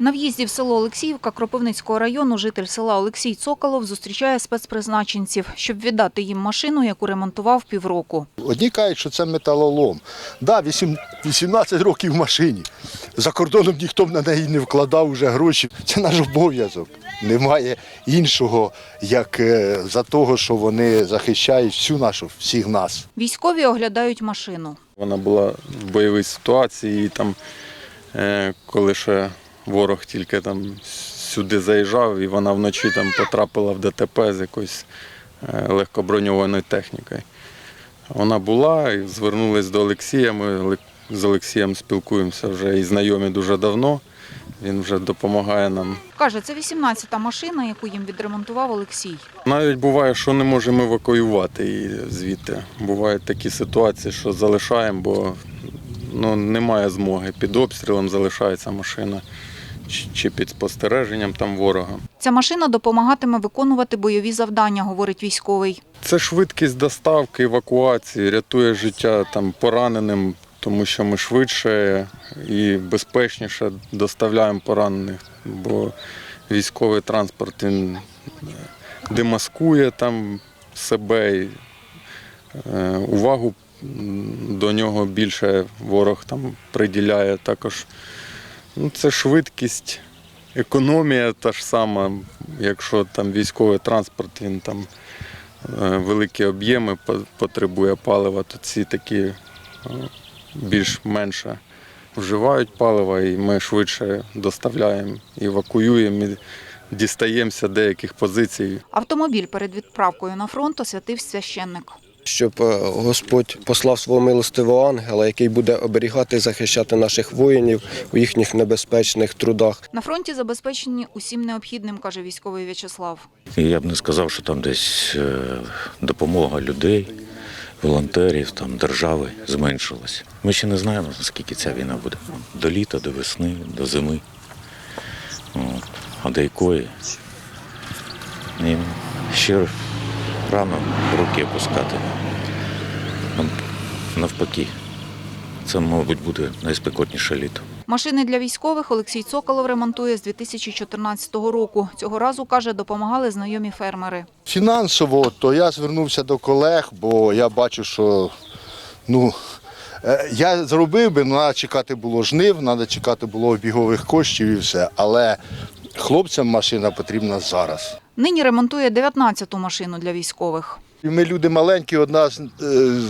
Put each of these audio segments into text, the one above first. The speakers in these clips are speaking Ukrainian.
На в'їзді в село Олексіївка Кропивницького району житель села Олексій Цоколов зустрічає спецпризначенців, щоб віддати їм машину, яку ремонтував півроку. Одні кажуть, що це металолом. Да, 18 років в машині. За кордоном ніхто на неї не вкладав вже гроші. Це наш обов'язок. Немає іншого, як е, за того, що вони захищають всю нашу, всіх нас. Військові оглядають машину. Вона була в бойовій ситуації, і там, е, коли ще ворог тільки там сюди заїжджав, і вона вночі там потрапила в ДТП з якоюсь е, легкоброньованою технікою. Вона була і звернулись до Олексія. Ми з Олексієм спілкуємося вже і знайомі дуже давно. Він вже допомагає нам. Каже, це 18-та машина, яку їм відремонтував Олексій. Навіть буває, що не можемо евакуювати її звідти. Бувають такі ситуації, що залишаємо, бо ну, немає змоги. Під обстрілом залишається машина чи- під спостереженням там ворога. Ця машина допомагатиме виконувати бойові завдання, говорить військовий. Це швидкість доставки, евакуації, рятує життя там пораненим, тому що ми швидше і безпечніше доставляємо поранених, бо військовий транспорт він е, демаскує там себе. І, е, увагу до нього більше ворог там приділяє також. Ну, це швидкість, економія та ж сама. Якщо там військовий транспорт, він там е, великі об'єми потребує палива, то ці такі е, більш-менше вживають палива, і ми швидше доставляємо, евакуюємо дістаємося деяких позицій. Автомобіль перед відправкою на фронт освятив священник. Щоб е, Господь послав свого милостивого ангела, який буде оберігати і захищати наших воїнів у їхніх небезпечних трудах. На фронті забезпечені усім необхідним, каже військовий В'ячеслав. Я б не сказав, що там десь е, допомога людей, волонтерів, там держави зменшилась. Ми ще не знаємо, наскільки ця війна буде. До літа, до весни, до зими. От. А до якої? І ще рано руки опускати. Навпаки, це, мабуть, буде найспекотніше літо. Машини для військових Олексій Цоколов ремонтує з 2014 року. Цього разу, каже, допомагали знайомі фермери. Фінансово, то я звернувся до колег, бо я бачу, що ну, е, я зробив би, ну, треба чекати було жнив, треба чекати було обігових коштів і все. Але хлопцям машина потрібна зараз. Нині ремонтує 19-ту машину для військових. Ми люди маленькі, від нас е,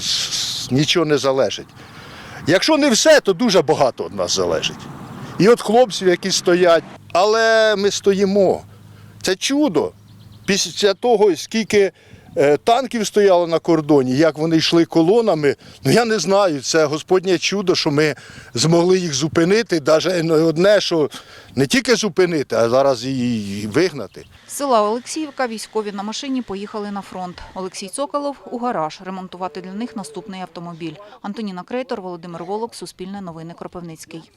нічого не залежить. Якщо не все, то дуже багато від нас залежить. І від хлопців, які стоять, але ми стоїмо. Це чудо. Після того, скільки танків стояло на кордоні, як вони йшли колонами, ну я не знаю, це Господнє чудо, що ми змогли їх зупинити, навіть одне, що не тільки зупинити, а зараз і вигнати. З села Олексіївка військові на машині поїхали на фронт. Олексій Цоколов у гараж ремонтувати для них наступний автомобіль. Антоніна Крейтор, Володимир Волок, Суспільне новини Кропивницький.